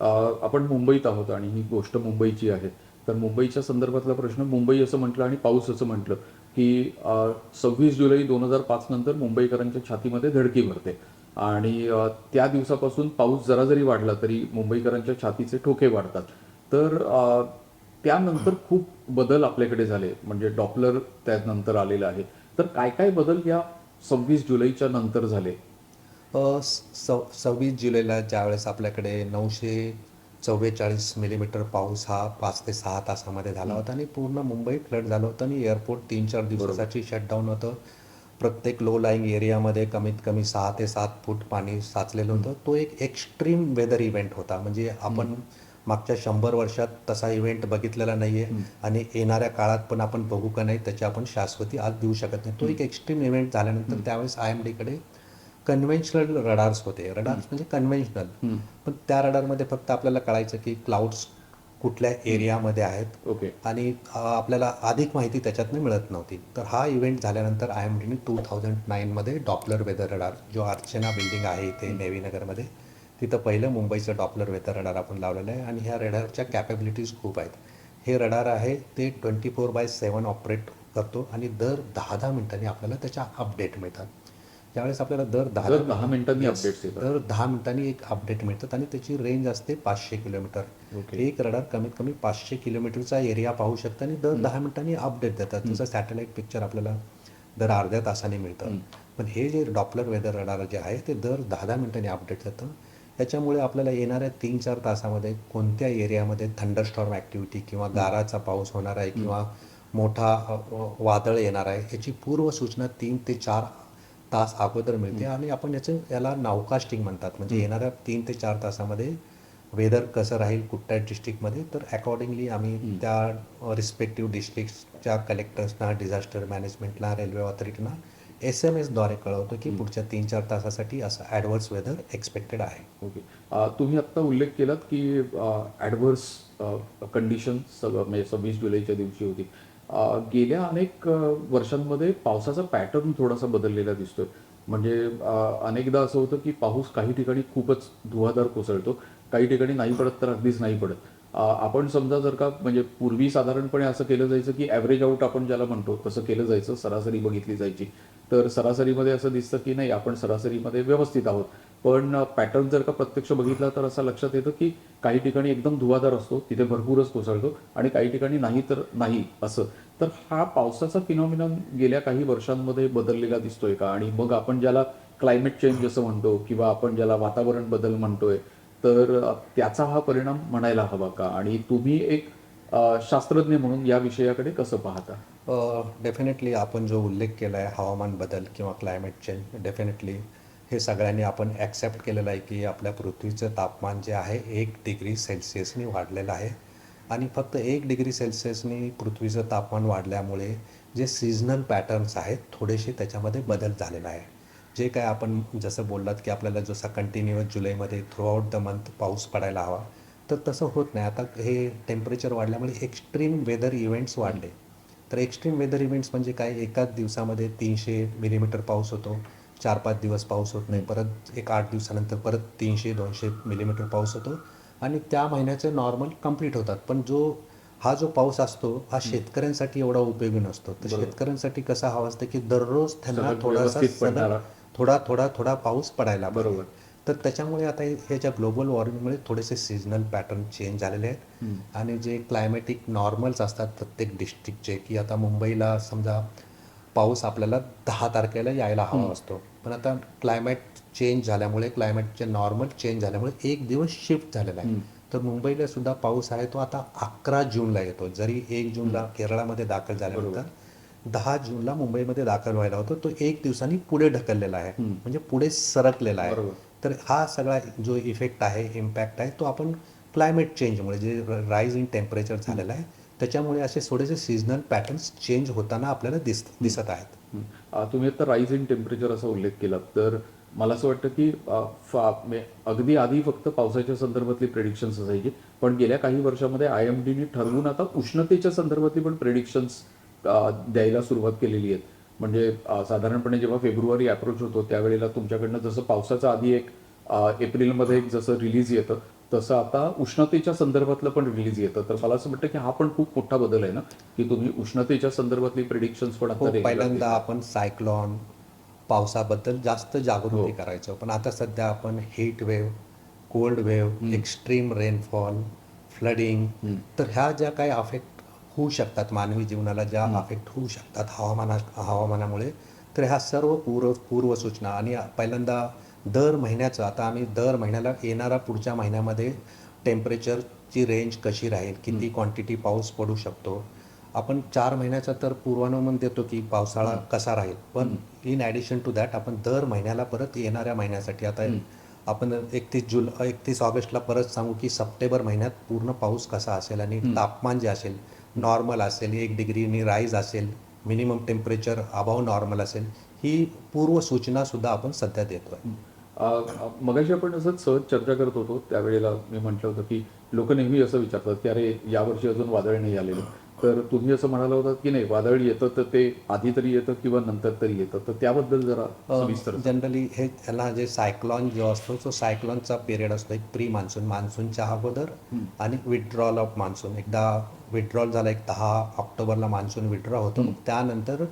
आपण मुंबईत आहोत आणि ही गोष्ट मुंबईची आहे. तर मुंबईच्या संदर्भातला प्रश्न मुंबई असं म्हटलं आणि पाऊस असं म्हटलं की सव्वीस जुलै दोन हजार पाच नंतर मुंबईकरांच्या छातीमध्ये धडकी भरते. आणि त्या दिवसापासून पाऊस जरा जरी वाढला तरी मुंबईकरांच्या छातीचे ठोके वाढतात. तर त्यानंतर खूप बदल आपल्याकडे झाले म्हणजे डॉपलर त्यानंतर आलेला आहे. तर काय काय बदल या सव्वीस जुलैच्या नंतर झाले? सव सव्वीस जुलैला ज्यावेळेस आपल्याकडे नऊशे चव्वेचाळीस मिलीमीटर पाऊस हा पाच ते सहा तासामध्ये झाला होता आणि पूर्ण मुंबई फ्लड झालं होतं आणि एअरपोर्ट तीन चार दिवसासाठी शटडाऊन होतं. प्रत्येक लो लाईंग एरियामध्ये कमीत कमी सहा ते सात फूट पाणी साचलेलं होतं. तो एक एक्स्ट्रीम वेदर इव्हेंट होता. म्हणजे आपण मागच्या शंभर वर्षात तसा इव्हेंट बघितलेला नाहीये आणि येणाऱ्या काळात पण आपण बघू का नाही त्याची आपण शाश्वती आज देऊ शकत नाही. तो एक एक्स्ट्रीम इव्हेंट झाल्यानंतर त्यावेळेस आय एम डीकडे कन्व्हेन्शनल रडार्स होते. रडार्स म्हणजे कन्व्हेन्शनल पण त्या रडारमध्ये फक्त आपल्याला कळायचं की क्लाउड्स कुठल्या एरियामध्ये आहेत. ओके. आणि आपल्याला अधिक माहिती त्याच्यातनं मिळत नव्हती. तर हा इव्हेंट झाल्यानंतर आय एम डीने टू थाउजंड नाईनमध्ये डॉपलर वेदर रडार जो अर्चना बिल्डिंग आहे इथे नेव्ही नगरमध्ये तिथं पहिलं मुंबईचं डॉपलर वेदर रडार आपण लावलेलं आहे. आणि ह्या रडारच्या कॅपेबिलिटीज खूप आहेत. हे रडार आहे ते twenty four by seven operate करतो आणि दर दहा दहा मिनिटांनी आपल्याला त्याच्या अपडेट मिळतात. ज्यावेळेस आपल्याला दर दहा दहा मिनिटांनी अपडेट्स येतात. दर दहा मिनिटांनी एक अपडेट मिळतात आणि त्याची रेंज असते पाचशे किलोमीटर. एक रडार कमीत कमी पाचशे किलोमीटरचा एरिया पाहू शकतं आणि दर दहा मिनिटांनी अपडेट देतात. जसं सॅटेलाइट पिक्चर आपल्याला दर अर्ध्या तासाने मिळतं. पण हे जे डॉपलर वेदर रडार जे आहे ते दर दहा दहा मिनिटांनी अपडेट देतं. याच्यामुळे आपल्याला येणाऱ्या तीन चार तासामध्ये कोणत्या एरियामध्ये थंडरस्टॉर्म ॲक्टिव्हिटी किंवा गाराचा पाऊस होणार आहे किंवा मोठा वादळ येणार आहे याची पूर्व सूचना तीन ते चार तास अगोदर मिळते आणि आपण याचं याला नावकास्टिंग म्हणतात. म्हणजे येणाऱ्या तीन ते चार तासामध्ये वेदर कसं राहील कुठल्या डिस्ट्रिक्टमध्ये तर अकॉर्डिंगली आम्ही त्या रिस्पेक्टिव्ह डिस्ट्रिक्टच्या कलेक्टर्सना डिझास्टर मॅनेजमेंटला रेल्वे ऑथॉरिटीना एस एम एसद्वारे कळवतो की पुढच्या तीन चार तासासाठी असं ॲडव्हर्स वेदर एक्सपेक्टेड आहे. ओके. तुम्ही आत्ता उल्लेख केलात की ॲडव्हर्स कंडिशन म्हणजे सव्वीस जुलैच्या दिवशी होती. गेल्या अनेक वर्षांमध्ये पावसाचा पॅटर्न थोडासा बदललेला दिसतोय. म्हणजे अनेकदा असं होतं की पाऊस काही ठिकाणी खूपच धुवाधार कोसळतो काही ठिकाणी नाही पडत तर अगदीच नाही पडत. आपण समजा जर का म्हणजे पूर्वी साधारणपणे असं केलं जायचं की ॲव्हरेज आउट आपण ज्याला म्हणतो तसं केलं जायचं सरासरी बघितली जायची. तर सरासरीमध्ये असं दिसतं की नाही आपण सरासरीमध्ये व्यवस्थित आहोत. पण पॅटर्न जर का प्रत्यक्ष बघितला तर असं लक्षात येतं की काही ठिकाणी एकदम धुवाधार असतो तिथे भरपूरच कोसळतो आणि काही ठिकाणी नाही तर नाही असं. तर हा पावसाचा फिनॉमिनॉन गेल्या काही वर्षांमध्ये बदललेला दिसतोय का? आणि मग आपण ज्याला क्लायमेट चेंज असं म्हणतो किंवा आपण ज्याला वातावरण बदल म्हणतोय तर त्याचा हा परिणाम म्हणायला हवा का? आणि तुम्ही एक शास्त्रज्ञ म्हणून या विषयाकडे कसं पाहता? डेफिनेटली आपण जो उल्लेख केला आहे हवामान बदल किंवा क्लायमेट चेंज डेफिनेटली हे सगळ्यांनी आपण ॲक्सेप्ट केलेलं आहे की आपल्या पृथ्वीचं तापमान जे आहे एक डिग्री सेल्सिअसनी वाढलेलं आहे. आणि फक्त एक डिग्री सेल्सिअसनी पृथ्वीचं तापमान वाढल्यामुळे जे सीझनल पॅटर्न्स आहेत थोडेसे त्याच्यामध्ये बदल झालेला आहे जे काय आपण जसं बोललात की आपल्याला जसं कंटिन्युअस जुलैमध्ये थ्रूआउट द मंथ पाऊस पडायला हवा तर तसं होत नाही. आता हे टेम्परेचर वाढल्यामुळे एक्स्ट्रीम वेदर इव्हेंट्स वाढले. तर एक्स्ट्रीम वेदर इव्हेंट्स म्हणजे काय? एकाच दिवसामध्ये तीनशे मिलीमीटर पाऊस होतो. चार पाच दिवस पाऊस होत नाही. परत एक आठ दिवसानंतर परत तीनशे दोनशे मिलीमीटर पाऊस होतो. आणि त्या महिन्याचे नॉर्मल कंप्लीट होतात. पण जो हा जो पाऊस असतो हा शेतकऱ्यांसाठी एवढा उपयोगी नसतो. तर शेतकऱ्यांसाठी कसा हवा असतं की दररोज त्यांना थोडासा थोडा थोडा थोडा पाऊस पडायला. बरोबर. तर त्याच्यामुळे आता हे- ह्याच्या ग्लोबल वॉर्मिंगमुळे थोडेसे सीझनल पॅटर्न चेंज झालेले आहेत. आणि जे क्लायमॅटिक नॉर्मल्स असतात प्रत्येक डिस्ट्रिक्टचे की आता मुंबईला समजा पाऊस आपल्याला दहा तारखेला यायला हवा असतो. पण आता क्लायमॅट चेंज झाल्यामुळे क्लायमॅटचे नॉर्मल चेंज झाल्यामुळे एक दिवस शिफ्ट झालेला आहे. तर मुंबईला सुद्धा पाऊस आहे तो आता अकरा जूनला येतो. जरी एक जूनला केरळामध्ये दाखल झाल्यानंतर दहा जूनला मुंबईमध्ये दाखल व्हायला होतो. तो एक दिवसांनी पुढे ढकललेला आहे. म्हणजे पुढे सरकलेला आहे. तर हा सगळा जो इफेक्ट आहे इम्पॅक्ट आहे तो आपण क्लायमेट चेंजमुळे जे राईज इन टेम्परेचर झालेलं आहे त्याच्यामुळे असे थोडेसे सीझनल पॅटर्न्स चेंज होताना आपल्याला दिस दिसत आहेत. तुम्ही आता राईज इन टेम्परेचर असा उल्लेख केला तर मला असं वाटतं की फा- अगदी आधी फक्त पावसाच्या संदर्भातली प्रेडिक्शन्स असायची. पण गेल्या काही वर्षामध्ये आय एम डीने ठरवून आता उष्णतेच्या संदर्भातली पण प्रेडिक्शन्स द्यायला सुरुवात केलेली आहेत. म्हणजे साधारणपणे जेव्हा फेब्रुवारी अप्रोच होतो त्यावेळेला तुमच्याकडनं जसं पावसाचा आधी एक एप्रिलमध्ये एक जसं रिलीज येतं तसं आता उष्णतेच्या संदर्भातलं पण रिलीज येतं. तर मला असं वाटतं की हा पण खूप मोठा बदल आहे ना की तुम्ही उष्णतेच्या संदर्भातली प्रिडिक्शन्स पण हो पहिल्यांदा. आपण सायक्लॉन पावसाबद्दल जास्त जागृती करायचो. पण आता सध्या आपण heat wave cold wave extreme rainfall flooding तर ह्या ज्या काही अफेक्ट होऊ शकतात मानवी जीवनाला ज्या अफेक्ट होऊ शकतात हवामाना हवामानामुळे तर ह्या सर्व पूर्व पूर्वसूचना आणि पहिल्यांदा दर महिन्याचं आता आम्ही दर महिन्याला येणारा पुढच्या महिन्यामध्ये टेम्परेचरची रेंज कशी राहील किती क्वांटिटी पाऊस पडू शकतो आपण चार महिन्याचा तर पूर्वानुमान देतो की पावसाळा कसा राहील पण इन ॲडिशन टू दॅट आपण दर महिन्याला परत येणाऱ्या महिन्यासाठी आता आपण एकतीस जुल एकतीस ऑगस्टला परत सांगू की सप्टेंबर महिन्यात पूर्ण पाऊस कसा असेल आणि तापमान जे असेल नॉर्मल असेल एक डिग्रीनी राईज असेल मिनिमम टेम्परेचर अबाव नॉर्मल असेल ही पूर्व सूचना सुद्धा आपण सध्या अ, अ, मगाशी आपण असंच सहज चर्चा करत होतो त्यावेळेला मी म्हटलं होतं की लोक नेहमी असं विचारतात की अरे यावर्षी अजून वादळ नाही आलेलं. तर तुम्ही असं म्हणाला होता की नाही वादळ येतं तर ते आधी तरी येतं किंवा नंतर तरी येतं. तर त्याबद्दल जरा जनरली हे याला जे सायक्लॉन जो असतो तो सायक्लॉनचा पिरियड असतो. एक प्री मान्सून मान्सूनच्या अगोदर आणि विड्रॉल ऑफ मान्सून एकदा विड्रॉल झाला एक दहा ऑक्टोबरला मान्सून विड्रॉ होतो. त्यानंतर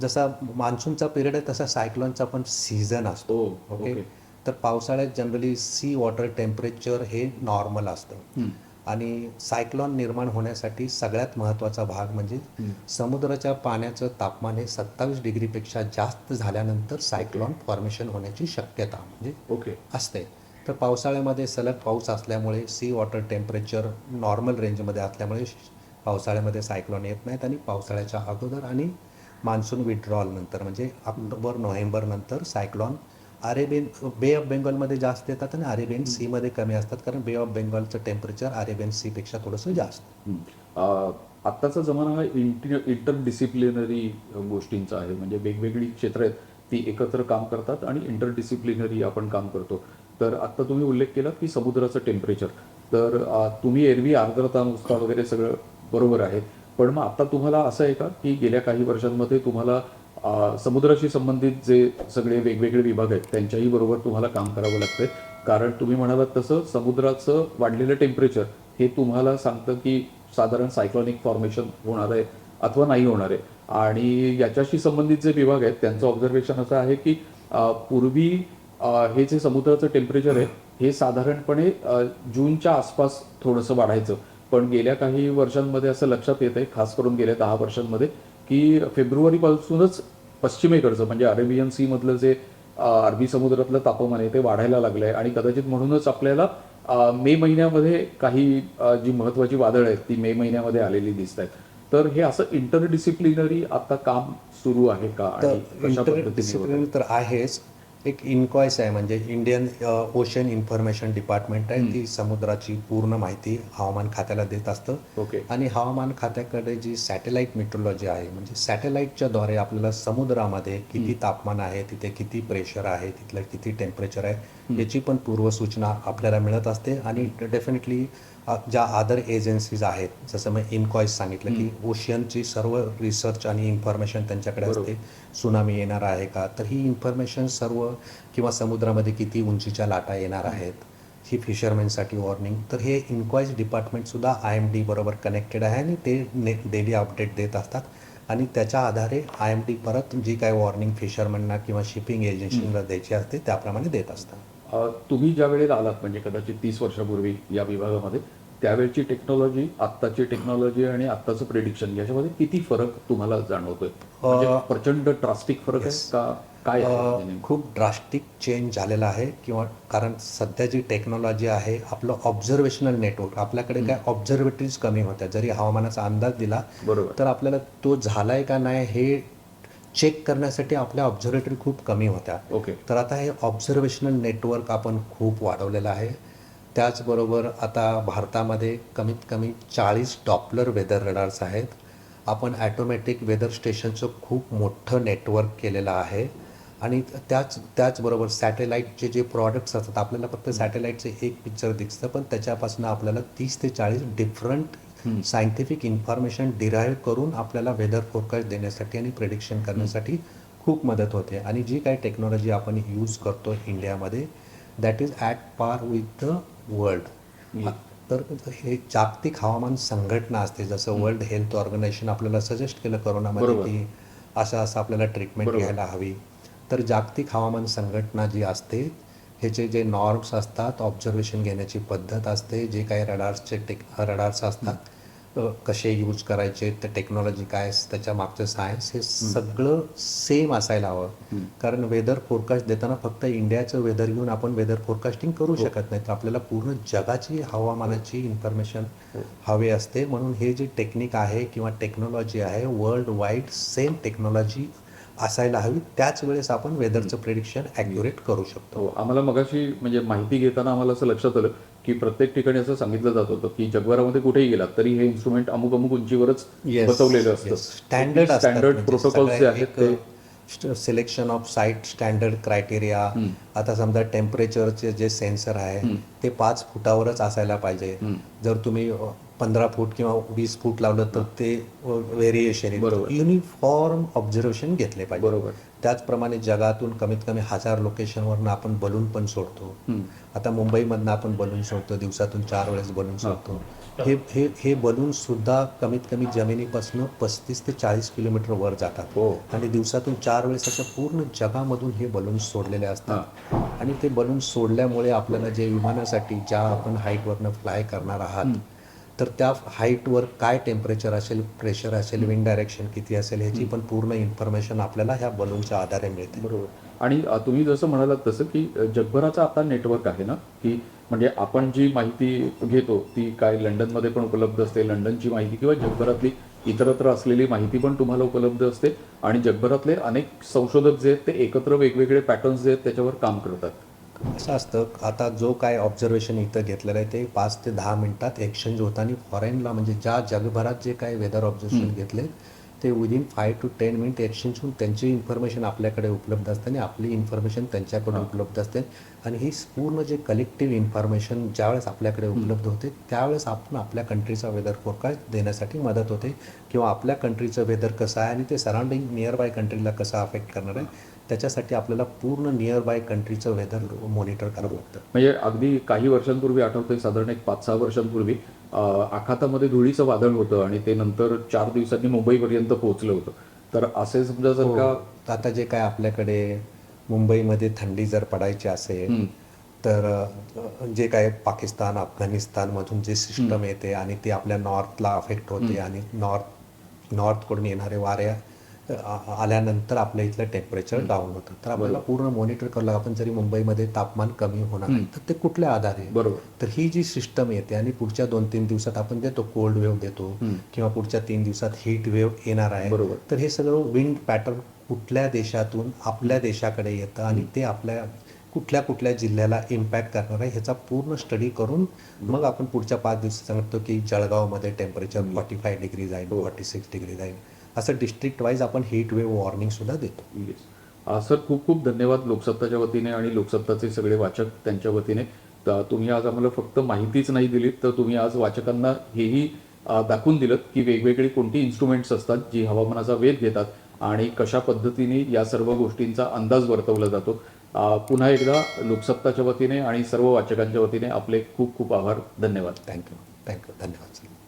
जसा मान्सूनचा पिरियड आहे तसा सायक्लॉनचा पण सीझन असतो. ओके ओके तर पावसाळ्यात जनरली सी वॉटर टेम्परेचर हे नॉर्मल असतं. आणि सायक्लॉन निर्माण होण्यासाठी सगळ्यात महत्त्वाचा भाग म्हणजे समुद्राच्या पाण्याचं तापमान हे सत्तावीस डिग्रीपेक्षा जास्त झाल्यानंतर सायक्लॉन फॉर्मेशन होण्याची शक्यता म्हणजे ओके असते. तर पावसाळ्यामध्ये सलग पाऊस असल्यामुळे सी वॉटर टेम्परेचर नॉर्मल रेंजमध्ये असल्यामुळे पावसाळ्यामध्ये सायक्लॉन येत नाहीत आणि पावसाळ्याच्या अगोदर आणि मान्सून विड्रॉल नंतर म्हणजे ऑक्टोबर नोव्हेंबर नंतर सायक्लॉन अरेबियन बे ऑफ बेंगॉलमध्ये जास्त येतात आणि अरेबियन सीमध्ये कमी असतात. कारण बे ऑफ बेंगॉलचं टेम्परेचर अरेबियन सीपेक्षा थोडंसं जास्त. आत्ताचा जमाना हा इंटर इंटर डिसिप्लिनरी गोष्टींचा आहे. म्हणजे वेगवेगळी क्षेत्र आहेत ती एकत्र काम करतात आणि इंटर डिसिप्लिनरी आपण काम करतो. तर आत्ता तुम्ही उल्लेख केला की समुद्राचं टेम्परेचर तर तुम्ही एरवी आर्द्रता नुसता वगैरे सगळं बरोबर आहे. पण मग आता तुम्हाला असं आहे का की गेल्या काही वर्षांमध्ये तुम्हाला समुद्राशी संबंधित जे सगळे वेगवेगळे विभाग आहेत त्यांच्याही बरोबर तुम्हाला काम करावं लागतंय. कारण तुम्ही म्हणालात तसं समुद्राचं वाढलेलं टेम्परेचर हे तुम्हाला सांगतं की साधारण सायक्लॉनिक फॉर्मेशन होणार आहे अथवा नाही होणार आहे. आणि याच्याशी संबंधित जे विभाग आहेत त्यांचं ऑब्झर्वेशन असं आहे की पूर्वी हे जे समुद्राचं टेम्परेचर आहे हे साधारणपणे जूनच्या आसपास थोडंसं वाढायचं. पण गेल्या काही वर्षांमध्ये असं लक्षात येत आहे खास करून गेल्या दहा वर्षांमध्ये की फेब्रुवारीपासूनच पश्चिमेकडचं म्हणजे अरेबियन सी मधलं जे अरबी समुद्रातलं तापमान आहे ते वाढायला लागलंय. आणि कदाचित म्हणूनच आपल्याला मे महिन्यामध्ये काही जी महत्वाची वादळ आहेत ती मे महिन्यामध्ये आलेली दिसत आहेत तर हे असं इंटर डिसिप्लिनरी आता काम सुरू आहे का? आणि तर आहेच. एक इन्क्वायस आहे म्हणजे इंडियन ओशन इन्फॉर्मेशन डिपार्टमेंट आहे. ती समुद्राची पूर्ण माहिती हवामान खात्याला देत असतं. ओके. आणि हवामान खात्याकडे जी सॅटेलाईट मेट्रोलॉजी आहे म्हणजे सॅटेलाईटच्या द्वारे आपल्याला समुद्रामध्ये किती तापमान आहे तिथे किती प्रेशर आहे तिथलं किती टेम्परेचर आहे याची पण पूर्वसूचना आपल्याला मिळत असते. आणि डेफिनेटली ज्या अदर एजन्सीज आहेत जसं मी इन्क्वायस सांगितलं की ओशियनची सर्व रिसर्च आणि इन्फॉर्मेशन त्यांच्याकडे असते. सुनामी येणार आहे का? तर ही इन्फॉर्मेशन सर्व किंवा समुद्रामध्ये किती उंचीच्या लाटा येणार आहेत ही फिशरमॅनसाठी वॉर्निंग तर हे इन्क्वायज डिपार्टमेंटसुद्धा आय एम डी बरोबर कनेक्टेड आहे आणि ते ने डेली अपडेट देत असतात. आणि त्याच्या आधारे आय एम डी परत जी काय वॉर्निंग फिशरमॅनना किंवा शिपिंग एजन्सीला द्यायची असते त्याप्रमाणे देत असतात. तुम्ही ज्या वेळेला आलात म्हणजे कदाचित तीस वर्षापूर्वी या विभागामध्ये त्यावेळची टेक्नॉलॉजी आत्ताची टेक्नॉलॉजी आणि आत्ताचं प्रिडिक्शन याच्यामध्ये किती फरक तुम्हाला जाणवतोय? म्हणजे प्रचंड ड्रास्टिक फरक आहे का काय म्हणजे? खूप ड्रास्टिक चेंज झालेला आहे किंवा कारण सध्या जी टेक्नॉलॉजी आहे आपलं ऑब्झर्वेशनल नेटवर्क आपल्याकडे काय ऑब्झर्वेटरीज कमी होत्या. जरी हवामानाचा अंदाज दिला बरोबर. तर आपल्याला तो झालाय का नाही हे चेक करण्यासाठी आपल्या ऑब्झर्वेटरी खूप कमी होत्या. ओके तर आता हे ऑब्झर्वेशनल नेटवर्क आपण खूप वाढवलेलं आहे. त्याचबरोबर आता भारतामध्ये कमीत कमी चाळीस डॉपलर वेदर रडार्स आहेत. आपण ॲटोमॅटिक वेदर स्टेशनचं खूप मोठं नेटवर्क केलेलं आहे. आणि त्याच त्याचबरोबर सॅटेलाईटचे जे प्रॉडक्ट्स असतात आपल्याला फक्त सॅटेलाईटचे एक पिक्चर दिसतं पण त्याच्यापासून आपल्याला तीस ते चाळीस डिफरंट सायंटिफिक इन्फॉर्मेशन डिराईव्ह करून आपल्याला वेदर फोरकास्ट देण्यासाठी आणि प्रिडिक्शन करण्यासाठी खूप मदत होते. आणि जी काही टेक्नॉलॉजी आपण यूज करतो इंडियामध्ये that is at par with the world तर हे जागतिक हवामान संघटना असते जसं वर्ल्ड हेल्थ ऑर्गनायझेशन आपल्याला सजेस्ट केलं कोरोनामध्ये. की असं असं आपल्याला ट्रीटमेंट. घ्यायला हवी तर जागतिक हवामान संघटना जी असते ह्याचे जे नॉर्म्स असतात ऑब्झर्वेशन घेण्याची पद्धत असते जे काही रडार्सचे टेक रडार्स असतात कसे यूज करायचे ते टेक्नॉलॉजी काय त्याच्या मागचं सायन्स हे सगळं सेम असायला हवं. कारण वेदर फोरकास्ट देताना फक्त इंडियाचं वेदर घेऊन आपण वेदर फोरकास्टिंग करू शकत नाही तर आपल्याला पूर्ण जगाची हवामानाची इन्फॉर्मेशन हवी असते. म्हणून हे जे टेक्निक आहे किंवा टेक्नॉलॉजी आहे वर्ल्ड वाईड सेम टेक्नॉलॉजी असायला हवी. त्याच वेळेस आपण वेदरचं प्रिडिक्शन ॲक्युरेट करू शकतो. हो आम्हाला मगाशी म्हणजे माहिती घेताना आम्हाला असं लक्षात आलं की प्रत्येक ठिकाणी असं सांगितलं जात होतं की जगभरामध्ये कुठेही गेलात तरी हे इन्स्ट्रुमेंट अमुक अमुक उंचीवरच बसवलेलं असतं. स्टँडर्ड स्टँडर्ड प्रोटोकॉल्स जे आहेत ते selection of site standard criteria आता समजा टेम्परेचरचे जे सेन्सर आहे ते पाच फुटावरच असायला पाहिजे. जर तुम्ही पंधरा फूट किंवा वीस फूट लावलं तर ते व्हेरिएशन. युनिफॉर्म ऑब्झर्वेशन घेतले पाहिजे. बरोबर. त्याचप्रमाणे जगातून कमीत कमी हजार लोकेशनवरनं आपण बलून पण सोडतो. आता मुंबईमधनं आपण बलून सोडतो दिवसातून चार वेळेस बलून सोडतो. हे हे हे बलून सुद्धा कमीत कमी जमिनीपासून पस्तीस ते चाळीस किलोमीटर वर जातात. हो. आणि दिवसातून चार वेळेस अशा पूर्ण जगामधून हे बलून सोडलेले असतात. आणि ते बलून सोडल्यामुळे आपल्याला जे विमानासाठी ज्या आपण हाईटवरनं फ्लाय करणार आहात तर त्या हाईटवर काय टेम्परेचर असेल प्रेशर असेल विंड डायरेक्शन किती असेल ह्याची पण पूर्ण इन्फॉर्मेशन आपल्याला ह्या बलूनच्या आधारे मिळते. बरोबर. आणि तुम्ही जसं म्हणालात तसं की जगभराचा जगभराचं आता नेटवर्क आहे ना की म्हणजे आपण जी माहिती घेतो ती काय लंडनमध्ये पण उपलब्ध असते लंडनची माहिती किंवा जगभरातली इतरत्र असलेली माहिती पण तुम्हाला उपलब्ध असते आणि जगभरातले अनेक संशोधक जे आहेत ते एकत्र वेगवेगळे पॅटर्न्स जे आहेत त्याच्यावर काम करतात. असं असतं आता जो काय ऑब्झर्वेशन इथं घेतलेलं आहे ते पाच ते दहा मिनिटात एक्सचेंज होतं आणि फॉरेनला म्हणजे ज्या जगभरात जे काय वेदर ऑब्झर्वेशन घेतले ते within five to ten minute exchange होऊन त्यांची इन्फॉर्मेशन आपल्याकडे उपलब्ध असते आणि आपली इन्फॉर्मेशन त्यांच्याकडे उपलब्ध असते. आणि ही पूर्ण जे कलेक्टिव्ह इन्फॉर्मेशन ज्यावेळेस आपल्याकडे उपलब्ध होते त्यावेळेस आपण आपल्या कंट्रीचा वेदर फोरकास्ट देण्यासाठी मदत होते. किंवा आपल्या कंट्रीचं वेदर कसं आहे आणि ते सराउंडिंग नियर बाय कंट्रीला कसं अफेक्ट करणार आहे त्याच्यासाठी आपल्याला पूर्ण नियर बाय कंट्रीचं वेदर मॉनिटर करावं लागतं. म्हणजे अगदी काही वर्षांपूर्वी आठवतंय साधारण एक पाच सहा वर्षांपूर्वी आखातामध्ये धुळीचं वादळ होतं आणि ते नंतर चार दिवसांनी मुंबईपर्यंत पोहोचलं होतं. तर असे समजा जर का हो. आता जे काय आपल्याकडे मुंबईमध्ये थंडी जर पडायची असेल तर जे काय पाकिस्तान अफगाणिस्तानमधून जे सिस्टम येते आणि ती आपल्या नॉर्थला अफेक्ट होते आणि नॉर्थ नॉर्थकडून येणारे आ- आल्यानंतर आपल्या इथलं टेम्परेचर डाऊन होतं. तर आपल्याला पूर्ण मॉनिटर करावं लागतं आपण जरी मुंबईमध्ये तापमान कमी होणार तर ते कुठल्या आधारे? बरोबर. तर ही जी सिस्टम येते आणि पुढच्या दोन तीन दिवसात आपण देतो कोल्ड वेव्ह देतो किंवा पुढच्या तीन दिवसात हीट वेव्ह येणार आहे बरोबर. तर हे सगळं विंड पॅटर्न कुठल्या देशातून आपल्या देशाकडे येतं आणि ते आपल्या कुठल्या कुठल्या जिल्ह्याला इम्पॅक्ट करणार आहे ह्याचा पूर्ण स्टडी करून मग आपण पुढच्या पाच दिवसात सांगतो की जळगावमध्ये टेम्परेचर फॉर्टी फाय डिग्री जाईल फॉर्टी सिक्स डिग्री जाईल. असं डिस्ट्रिक्ट वाईज आपण हीट वेव्ह वॉर्निंग सुद्धा देतो. येस सर खूप खूप धन्यवाद लोकसत्ताच्या वतीने आणि लोकसत्ताचे सगळे वाचक त्यांच्या वतीने. तर तुम्ही आज आम्हाला फक्त माहितीच नाही दिलीत तर तुम्ही आज वाचकांना हेही दाखवून दिलं की वेगवेगळी कोणती इन्स्ट्रुमेंट्स असतात जी हवामानाचा वेध घेतात आणि कशा पद्धतीने या सर्व गोष्टींचा अंदाज वर्तवला जातो. पुन्हा एकदा लोकसत्ताच्या वतीने आणि सर्व वाचकांच्या वतीने आपले खूप खूप आभार. धन्यवाद. थँक्यू थँक्यू धन्यवाद सर